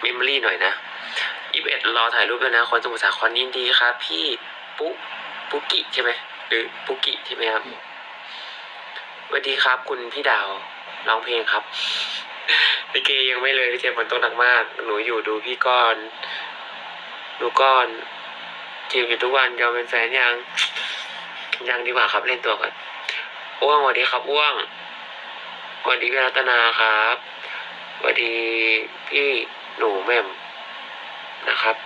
เมมโมรี่หน่อยนะยี่สิบเอ็ดรอถ่ายรูปด้วนะ คนสมุทรสาครยินดีครับ พี่ปุ๊ปุกกิใช่ไหมหรือปุกกิใช่ไหมครับสวัสดีครับ คุณพี่ดาวร้องเพลงครับลิเกยังไม่เลยพี่เจมส์ฝนตกหนักมาก หนูอยู่ดูพี่ก้อนดูก้อนจีบอยู่ทุกวันยอมเป็นแฟนยังยังดีกว่าครับเล่นตัวก่อนอ้วงสวัสดีครับอ้วงสวัสดีพี่รัตนาครับ สวัสดีพี่หนูแม่มนะครับ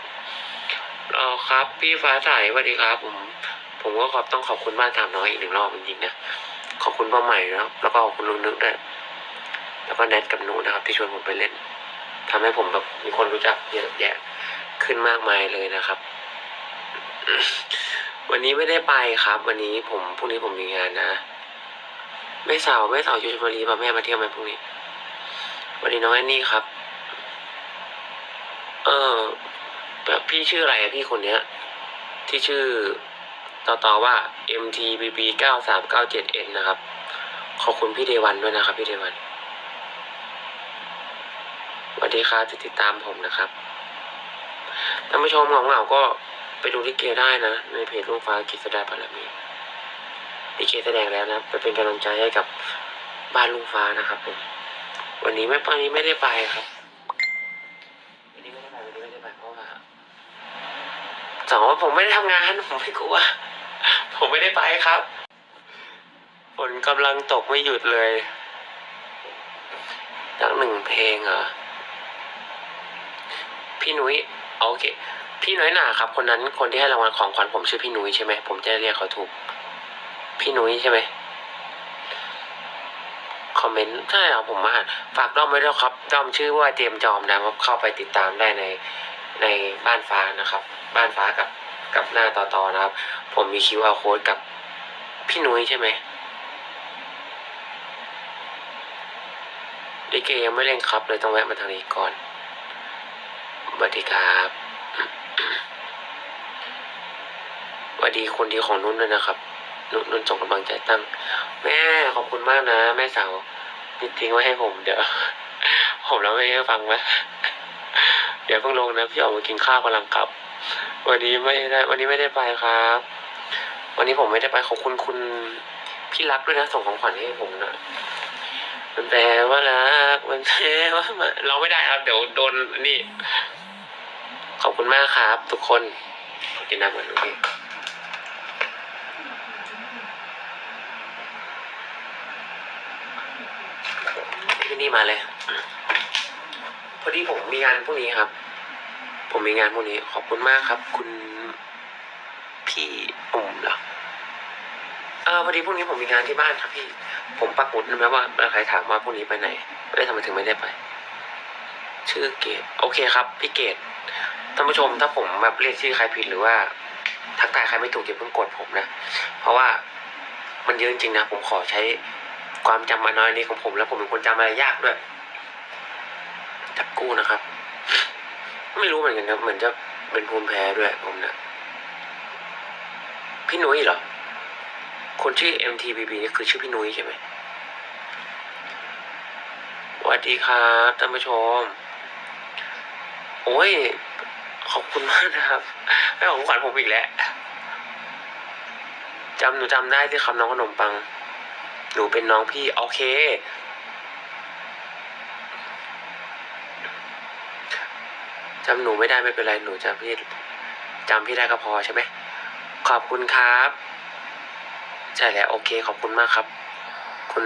รอครับ พี่ฟ้าใสสวัสดีครับ ผม ผมก็ขอบต้องขอบคุณบ้านสามน้อยอีกหนึ่งรอบจริงๆนะขอบคุณป้าใหม่นะแล้วก็ขอบคุณลุงนึกด้วยแล้วก็แนทกับหนูนะครับ ที่ชวนผมไปเล่นทำให้ผมแบบมีคนรู้จักเยอะแยะขึ้นมากมายเลยนะครับ วันนี้ไม่ได้ไปครับ วันนี้ผมพรุ่งนี้ผมมีงานนะแม่สาวแม่สาวอยู่ชลบุรีป่ะแม่มาเที่ยวไหมพรุ่งนี้ วันนี้น้องแอนนี่ครับ เออ แบบพี่ชื่ออะไรอะพี่คนเนี้ย ที่ชื่อต่อต่อว่า MTBB เก้าสามเก้าเจ็ด N นะครับ ขอบคุณพี่เดวันด้วยนะครับ พี่เดวันสวัสดีครับที่ติดตามผมนะครับท่านผู้ชมเหงาๆก็ไปดูลิเกได้นะ ในเพจลุงฟ้ากิษดาบารมีลิเกแสดงแล้วนะ ไปเป็นกำลังใจให้กับบ้านลุงฟ้านะครับผม วันนี้ไม่วันนี้ไม่ได้ไปครับ วันนี้ไม่ได้ไปวันนี้ไม่ได้ไปเพราะว่าสองว่าผมไม่ได้ทำงานผมไม่กลัวผมไม่ได้ไปครับฝนกำลังตกไม่หยุดเลยตั้งหนึ่งเพลงเหรอพี่นุ้ยโอเค พี่น้อยหนาครับ คนนั้นคนที่ให้รางวัลของขวัญผมชื่อพี่นุ้ยใช่ไหมผมจะเรียกเขาถูก พี่นุ้ยใช่ไหม คอมเมนต์ใช่เหรอผมมาฝากด้อมไว้ด้วยครับด้อมชื่อว่าเจมจอมนะครับเข้าไปติดตามได้ในในบ้านฟ้านะครับ บ้านฟ้ากับกับหน้าต่อต่อนะครับ ผมมีคิวอาโค้ดกับพี่นุ้ยใช่ไหมลิเกยังไม่เล่นครับเลยต้องแวะมาทางนี้ก่อนสวัสดีครับสวัสดีคนดีของนุ่นด้วยนะครับ นุ่นนุ่นส่งกำลังใจตั้ง แม่ขอบคุณมากนะ แม่สาวนิดทิ้งไว้ให้ผมเดี๋ยว ผมแล้วไม่ให้ฟังไหมเดี๋ยวเพิ่งลงนะพี่ออกมากินข้าวกำลังกลับ วันนี้ไม่ได้ วันนี้ไม่ได้ไปครับ วันนี้ผมไม่ได้ไปขอบคุณคุณพี่รักด้วยนะส่งของขวัญให้ผมนะมันแปลว่ารักมันแปลว่าเราไม่ได้ครับ เดี๋ยวโดนนี่ ขอบคุณมากครับ ทุกคนขอกินน้ำก่อนโอ ที่นี่มาเลย พอดีผมมีงานพรุ่งนี้ครับ ผมมีงานพรุ่งนี้ ขอบคุณมากครับ คุณพี่อุ่มเหรอเออพอดีพรุ่งนี้ผมมีงานที่บ้านครับพี่ ผมปักหมุดนะไหมว่าใครถามว่าพรุ่งนี้ไปไหนไม่ได้ทำไมถึงไม่ได้ไป ชื่อเกตโอเคครับ พี่เกตท่านผู้ชมถ้าผมแบบเรียกชื่อใครผิดหรือว่า ทักทายใครไม่ถูกอย่าเพิ่งกดผมนะ เพราะว่ามันเยอะจริงนะ ผมขอใช้ ความจำมาน้อยนี้ของผมแล้วผมเป็นคนจำอะไรยากด้วยจับกู้นะครับ ไม่รู้เหมือนกันนะเหมือนจะเป็นภูมิแพ้ด้วยผมเนะพี่นุ้ยเหรอ คนชื่อ MTBB นี่คือชื่อพี่นุ้ยใช่ไหมสวัสดีครับท่านผู้ชม โอ้ย ขอบคุณมากนะครับให้ของขวัญผมอีกแล้วจำหนูจำได้ที่คำน้องขนมปัง หนูเป็นน้องพี่ โอเค จำหนูไม่ได้ไม่เป็นไร หนูจำพี่จำพี่ได้ก็พอใช่ไหม ขอบคุณครับ ใช่แล้ว โอเค ขอบคุณมากครับ คุณ